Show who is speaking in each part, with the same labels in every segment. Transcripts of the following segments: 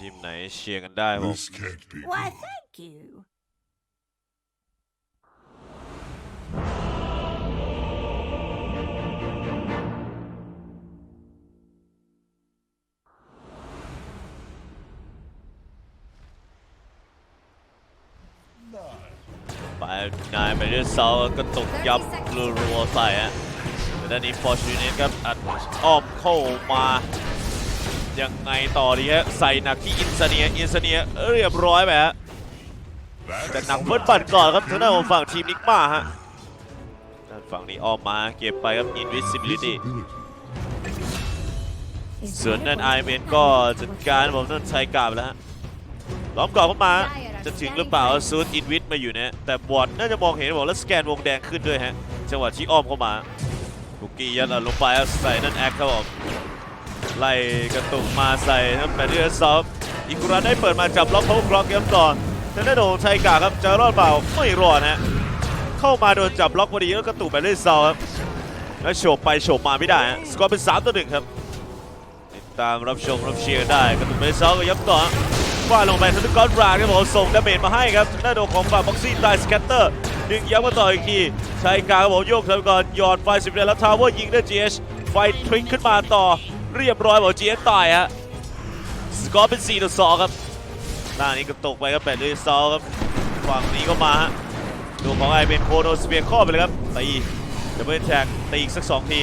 Speaker 1: ทีมไหนเชียร์กันได้ผม
Speaker 2: This can't be.
Speaker 3: Why, thank you.
Speaker 1: ไปนายไปด้วยเสากระตุกยับรัวๆใส่ฮะแต่ด้านนี้ฟอร์จูเนตครับอัดอ้อมเข้ามา ยังไงต่อดีฮะใส่หนักที่อินเสเนียอินเสเนียเรียบร้อยไปฮะแต่หนักเฟิร์สบัตก่อนครับทางด้านของฝั่งทีมนิกมาฮะด้านฝั่งนี้ออกมาเก็บไปครับ invisibility
Speaker 2: Visibility.
Speaker 1: ส่วนนั่นไอเมนก็จัดการผมนั่นใช้กาบแล้วฮะล้อมกรอบเข้ามาจะถึงหรือเปล่าซูดอินวิทมาอยู่เนี่ยแต่บอดน่าจะมองเห็นบอกแล้วสแกนวงแดงขึ้นด้วยฮะจังหวะที่อ้อมเข้ามาบุกี้ยัดอัดลงไปใส่นั่นแอคครับผม ไล่กระตุกมาใส่นั่นแบตเตอซอฟอีกุรันได้เปิดมาจับล็อกเขากรอกเกมต่อทางด้านของไทกาครับจะรอดเปล่าไม่รอดฮะเข้ามาโดนจับล็อกพอดีแล้วกระตุกแบตเตอร์ซอฟครับแล้วโฉบไปโฉบมาไม่ได้ฮะสกอร์เป็น3ต่อ1ครับติดตามรับชมรับเชียร์ได้กระตุกไปซ้อก็ยับต่อว่าลงไปทันทุกอนราครับผมส่งดาเมจมาให้ครับทางด้านของฝั่งบ็อกซี่ตายสแกตเตอร์ดึงย้ำมาต่ออีกทีชายกาครับผมโยกทันก่อนหยอดไฟสิบเดแล้วทาวเวอร์ยิงด้วย GH ไฟทริกขึ้นมาต่อ เรียบร้อยบอก GH ตายฮะสกอร์เป็น4ต่อ2ครับหน้านี้กระตุกไปครับแปดด้วยซอครับฝั่งนี้ก็มาฮะดูของไอเป็นโคโนสเปียร์ข้อไปเลยครับตีดับเบิลแท็กตีอีกสักสองที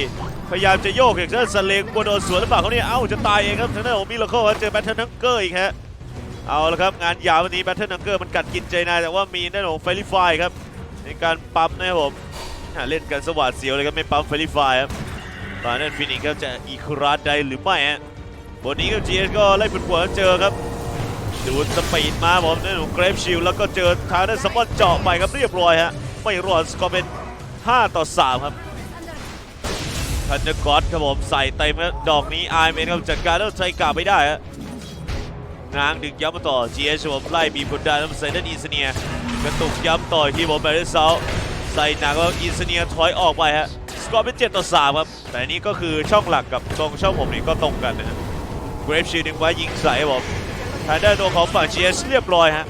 Speaker 1: พยายามจะโยกอย่างเช่นสเลงกลัวโดนสวนหรือเปล่าเขาเนี่ยเอ้าจะตายเองครับทางด้านของมิลโคเจอแบทเทิลนังเกอร์อีกฮะเอาละครับงานยาววันนี้แบทเทิลนังเกอร์มันกัดกินใจนายแต่ว่ามีด้านของเฟลิฟายครับในการปั๊มนะครับผมอ่าเล่นกันสวัสดเสียวเลยครับไม่ปั๊มเฟลิฟายครับ ตอนนั้นฟินิกครับจะอีกราดได้หรือไม่ฮะบนนี้ก็จีเอสก็ไล่ปวดหัวเจอครับดูดสปีดมาผมด้านของเกรฟชิลแล้วก็เจอทางด้านสมอนเจาะไปครับเรียบร้อยฮะไม่รอดสกอร์เป็น 5 ต่อ 3 ครับทันเดอร์กอดครับผมใส่เต็มครับดอกนี้ไอเมนครับจัดการแล้วใช้กาไม่ได้ฮะง้างดึงย้ำมาต่อ GH ผมไล่บีบกดดันแล้วใส่ด้านอินเสเนียกระตุกย้ำต่อที่ผมแบรเซาใส่หนักแล้วอินเสเนียถอยออกไปฮะ กอร์เป็น7ต่อ3ครับ แต่อันนี้ก็คือช่องหลักกับตรงช่องผมนี่ก็ตรงกันนะเกรฟชีดึงไว้ยิงใส่ผมทางด้านตัวของฝั่ง GH เรียบร้อยฮะ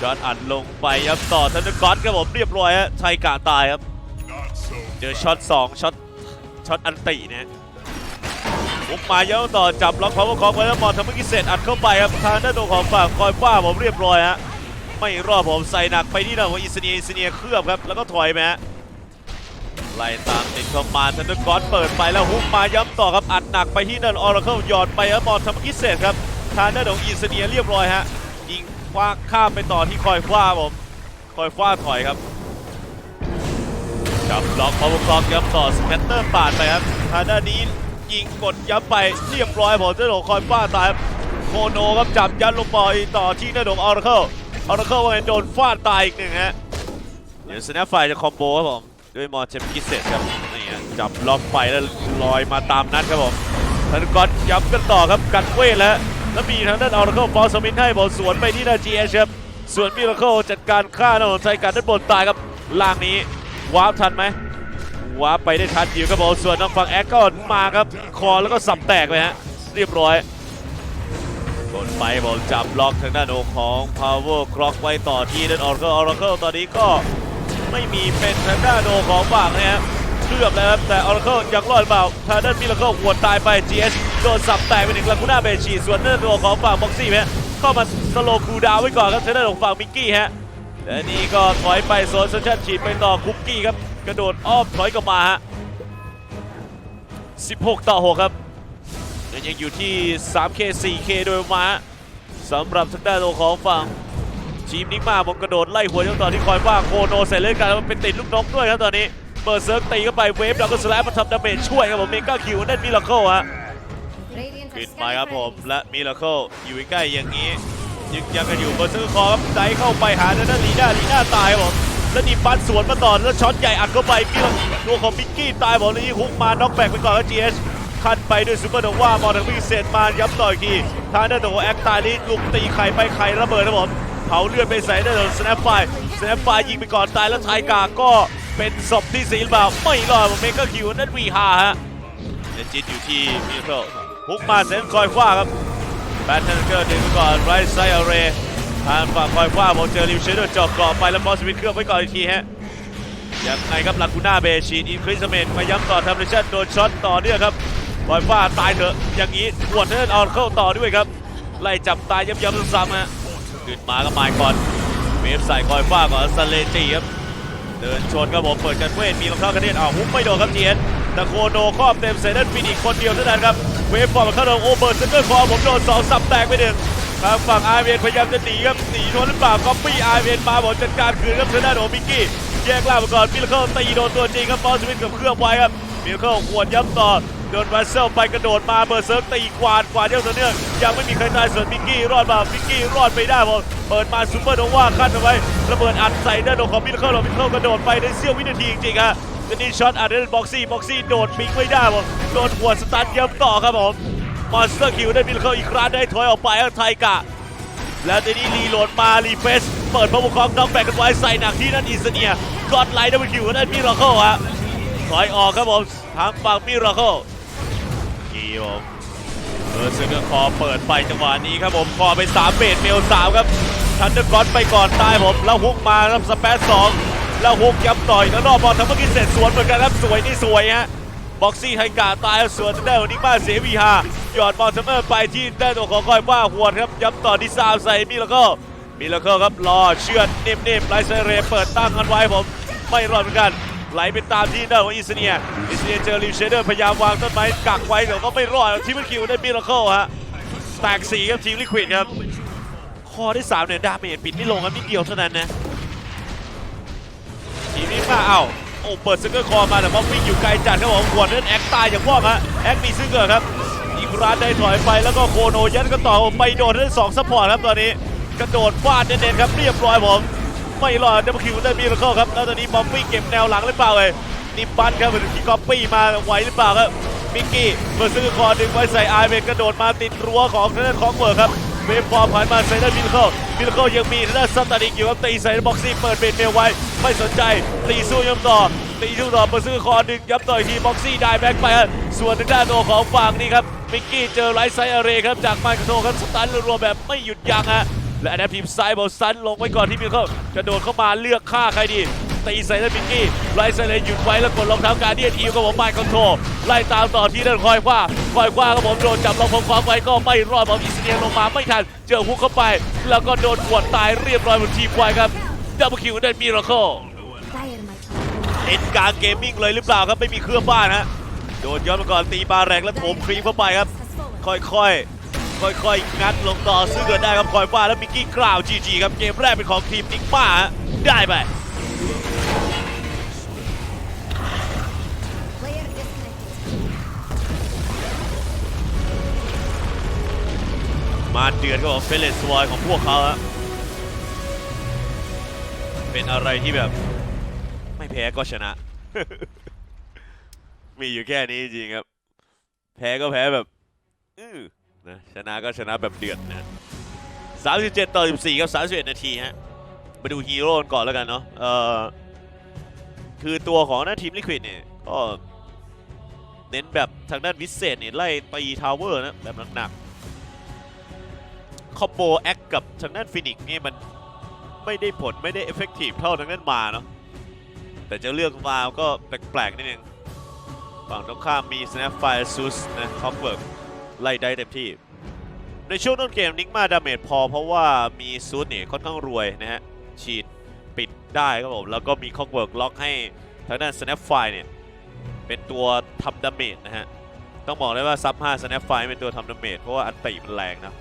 Speaker 1: ช็อตอัดลงไปย้ำต่อทันเดอร์กอดครับผมเรียบร้อยฮะไทยกาตายครับ เจอช็อต2ช็อตช็อตอันติเนี่ยบุกมาเยอะต่อจับล็อกของของไว้แล้วมอนทำเมื่อกี้เสร็จอัดเข้าไปครับทางด้านตัวของฝั่งคอยฟ้าผมเรียบร้อยฮะไม่รอดผมใส่หนักไปที่นั่นของอิสเนียอิสเนียเคลือบครับแล้วก็ถอยไปฮะ ไล่ตามติดเข้ามาทันเดอร์กอนเปิดไปแล้วฮุกมาย้ำต่อครับอัดหนักไปที่นั่นออร์เคิลหยอดไปแล้วมอนทำเมื่อกี้เสร็จครับทางด้านของอิสเนียเรียบร้อยฮะยิงคว้าข้ามไปต่อที่คอยฟ้าผมคอยฟ้าถอยครับจับล็อกพาวเวอร์คล็อกยับต่อสแคตเตอร์ปาดไปครับทางด้านนี้ยิงกดยับไปเรียบร้อยผมเจ้าหนงคอยฟ้าตายครับโคโนครับจับยัดลงไปต่อที่หน้าหนงออร์เคิลออร์เคิลว่าไงโดนฟาดตายอีกหนึ่งฮะเดี๋ยวสแนปไฟจะคอมโบครับผม ด้วยมอเชมกิเซตครับนี่ฮะจับล็อกไปแล้วลอยมาตามนัดครับผมทันก็ยับกันต่อครับกันเวทแล้วแล้วมีทางด้านออร์เคิลฟอร์สมินให้บอลสวนไปที่น้าจีเอชครับส่วนมิราเคิลจัดการฆ่าน้าหนงใช้การด้านบนตายครับล่างนี้วาร์ปทันไหมวาร์ปไปได้ทันอยู่ครับผมส่วนทางฝั่งแอคก็มาครับคอแล้วก็สับแตกไปฮะเรียบร้อยกดไปบอลจับล็อกทางด้านโอของ Power Clock ไว้ต่อที่ด้านออร์เคิลออร์เคิลตอนนี้ก็ ไม่มีเป็นทางด้านโอของฝั่งนะฮะเคลือบแล้วครับแต่ออร์เคิลยังรอดเปล่าทางด้านมิลเคิลหัวตายไป GS โดนสับแตกไปหนึ่งลากูน่าเบชีส่วนด้านโอของฝั่งบ็อกซี่ฮะเข้ามาสโลคูดาวไว้ก่อนครับทางด้านของฝั่งมิกกี้ฮะและนี่ก็ถอยไปโซนเซชั่นฉีดไปต่อคุกกี้ครับกระโดดอ้อมถอยกลับมาฮะ16 ต่อ 6 ครับยังอยู่ที่ 3K 4K โดยประมาณสำหรับทางด้านของฝั่ง ทีมนิกมาผมกระโดดไล่หัวเจ้าต่อที่คอยฟ้างโคโนเสร็จเลยกันมันเป็นติดลูกนกด้วยครับตอนนี้เปิดเซิร์ฟตีเข้าไปเวฟแล้วก็สแลปมาทำดาเมจช่วยครับผมเมก้าคิวนั่นมิลเลอร์โคิลฮะขึ้นไปครับผมและมิลเลอราเคิลอยู่ใกล้อย่างนี้ยึกยักกันอยู่เบอร์เซอร์คอรับใจเข้าไปหาด้านหน้าลีน่าลีน่าตายครับผมแล้วนี่ฟันสวนมาต่อแล้วช็อตใหญ่อัดเข้าไปมิราตัวของมิกกี้ตายบอกเลยฮุกมาน็อกแบกไปก่อนครับ GH คันไปด้วยซูเปอร์โนวามองทางพิเศษมาย้ำต่ออีกทีทางด้านตัวแอคตายนี้ลุกตีไข่ไปไข่ระเบิดครับผม เผาเลือดไปใส่ได้เลยสแนปไฟสแนปไฟยิงไปก่อนตายแล้วชายกาก็เป็นศพที่สี่หรือเปล่าไม่รอดเมกาคิวนั่นวีฮาฮะเดนจิตอยู่ที่มิเคิลฮุกมาเซนคอยคว้าครับแบทเทนเกอร์ดึงไปก่อนไรซ์ไซอาเรทางฝั่งคอยคว้าบอลเจอริวเชเดอร์จาะกรอบไปแล้วบอสวิตเครื่องไว้ก่อนอีกทีฮะยังไงครับลากูน่าเบชีนอินคริสเมนมาย้ำต่อทำเรชั่นโดนช็อตต่อเนื่องครับคอยคว้าตายเถอะอย่างนี้ปวดเทิร์นเอาเข้าต่อด้วยครับ ไล่จับตายย้ำๆซ้ำๆฮะ ขึ้นมาก็มายก่อนเวฟใส่คอยฟ้าก่อนสเลจีครับเดินชนครับผมเปิดกันเวทมีรองเท้ากระเด็นอ้าวฮุบไม่โดนครับเจียนต่โคโนครอบเต็มเซนเดนฟินอีกคนเดียวเท่านั้นครับเวฟฟอร์มเข้าโดนโอเบิร์ตเซนเตอร์คอผมโดนสองสับแตกไปหนึ่งทางฝั่งอาร์เวนพยายามจะหนีครับหนีโดนหรือเปล่าก็ปี้อาร์เวนมาบอกจัดการคืนครับเซนเดอร์โอมิกกี้แยกล่างมาก่อนมิลเคิลตีโดนตัวจริงครับบอลสวิตกับเครื่องไว้ครับมิลเคิลขวดย้ำต่อ โดนวัสเซลไปกระโดดมาเบอร์เซิร์กตีกวาดกวาดเดียวต่อเนื่องยังไม่มีใครตายส่วนมิกกี้รอดมามิกกี้รอดไปได้ผมเปิดมาซูเปอร์โนวาขั้นเอาไว้ระเบิดอัดใส่ด้านโดของมิลเคิลมิลเคิลกระโดดไปในเสี้ยววินาทีจริงๆฮะจะนี่ช็อตอัดเดนบ็อกซี่บ็อกซี่โดดปิงไม่ได้ผมโดนหัวสตาร์ทย้ำต่อครับผมมอนสเตอร์คิวได้มิลเคิลอีกครั้งได้ถอยออกไปไทกะแล้วทีนี้รีโหลดมารีเฟสเปิดพระบุคองน้องแบกกันไว้ใส่หนักที่นั่นอิสเนียกอดไลท์ดับเบิลคิวได้มิราเคิลฮะถอยออกครับผมทางฝั่งมิราเคิล กีผมเออซึ่งก็คอเปิดไปจังหวะนี้ครับผมคอไป3เบสเมล3ครับทันเดอร์กอตไปก่อนตายผมแล้วฮุกมาครับสเปซสองแล้วฮุกย้ำต่อยแล้วรอบบอลทั้งเมื่อกี้เสร็จสวนเหมือนกันครับสวยนี่สวยฮะบ็อกซี่ไทกาตายสวนได้ของนิกมาเสียวีฮาหยอดบอลเสมอไปที่ได้ตัวของคอยว่าหวดครับย้ำต่อที่ซาวใส่มิลเคิลมิลเคิลครับรอเชือดนิ่มๆไลเซเรเปิดตั้งกันไว้ผมไม่รอดเหมือนกัน ไหลไปตามที่ด้านของอิสเนียอิสเนียเจอริวเชเดอร์พยายามวางต้นไม้กักไว้แต่ก็ไม่รอดทีมคิวได้มิลเคิลฮะแตกสีครับทีมลิควิดครับข้อที่สามเนี่ยดาเมจปิดไม่ลงครับนิดเดียวเท่านั้นนะทีมนี้มาเอ้าโอ้เปิดซิงเกิลคอมาแต่ว่าวิ่งอยู่ไกลจัดครับผมหัวนั้นแอคตายอย่างว่องฮะแอคมีซิงเกิลครับอีกร้านได้ถอยไปแล้วก็โคโนยัดก็ต่อไปโดนทั้งสองซัพพอร์ตครับตอนนี้กระโดดฟาดเน้นๆครับเรียบร้อยผม ไม่รอดดับคิวได้มีแล้วครับ แล้วตอนนี้บอมบี้เก็บแนวหลังหรือเปล่าเอ้ยนิมบันครับเหมือนที่ก๊อปปี้มาไหวหรือเปล่าครับมิกกี้เปิดซิงเกิลคอดึงไว้ใส่ไอเวนกระโดดมาติดรั้วของทางด้านของเวิร์ครับเวฟฟอร์มผ่านมาใส่ด้านมิลเคิลมิลเคิลยังมีทางด้านซัตตานิกอยู่ครับตีใส่บ็อกซี่เปิดเบนเมลไว้ไม่สนใจตีสู้ย้ำต่อตีสู้ต่อเปิดซื้อคอดึงย้ำต่ออีกทีบ็อกซี่ได้แบ็คไปครับส่วนทางด้านตัวของฝั่งนี้ครับมิกกี้เจอไรไซอาเรครับจากไมค์โนครับสตันรัวแบบไม่หยุดยั้งฮะ และอันดับทีมซ้ายบอลซันลงไว้ก่อนที่มิลเคิลกระโดดเข้ามาเลือกฆ่าใครดีตีใส่ด้านมิกกี้ไล่ใส่เลยหยุดไว้แล้วกดรองเท้าการเดียนอีวกับผมไมค์คอนโทรไล่ตามต่อที่ด้านคอยคว้าคอยคว้าครับผมโดนจับลงพงความไว้ก็ไม่รอดบอลอิสเนียลงมาไม่ทันเจอฮุกเข้าไป แล้วก็โดนขวดตายเรียบร้อยบนทีมไว้ครับดับเบิลคิวได้มิราเคิลเอ็นกางเกมมิ่งเลยหรือเปล่าครับไม่มีเครื่องบ้านฮะโดนย้อนมาก่อนตีบาแรงแล้วโถมครีมเข้าไปครับ ค่อยๆ ค่อยๆงัดลงต่อซึ่งเกิดได้ครับคอยฟ้าแล้วมิกกี้กล่าวจีจีครับเกมแรกเป็นของทีมนิกมาได้ไปมาเดือนก็บเฟเลสวอยของพวกเขาฮะเป็นอะไรที่แบบ ไม่แพ้ก็ชนะ มีอยู่แค่นี้จริงครับ แพ้ก็แพ้แบบ อื้อ นะชนะก็ชนะแบบเดือดนะ37 ต่อ 14ครับ 31 นาทีฮะ มาดูฮีโร่กันก่อนแล้วกันเนาะเอ่อคือตัวของหน้าทีมลิควิดเนี่ย ก็เน้นแบบทางด้านวิเศษเนี่ย ไล่ตีทาวเวอร์นะ แบบหนักๆคอมโบแอคกับทางด้านฟินิกซ์นี่มันไม่ได้ผลไม่ได้เอฟเฟกตีฟเท่าทางด้านมาเนาะแต่จะเลือกมาก็แปลกๆนิดนึงฝั่งตรงข้ามมี Snap Fire s u s นะคอกเบิร์ก ไล่ได้เต็มที่ ในช่วงต้นเกมนิกมาดาเมจพอเพราะว่ามีซูสเนี่ยค่อนข้างรวยนะฮะ ฉีดปิดได้ครับผม แล้วก็มีคอกเวิร์กล็อกให้ทางด้าน Snap ไฟเนี่ย เป็นตัวทำดาเมจนะฮะ ต้องบอกเลยว่าซับ5 Snap ไฟเป็นตัวทำดาเมจเพราะว่าอันติมันแรงนะ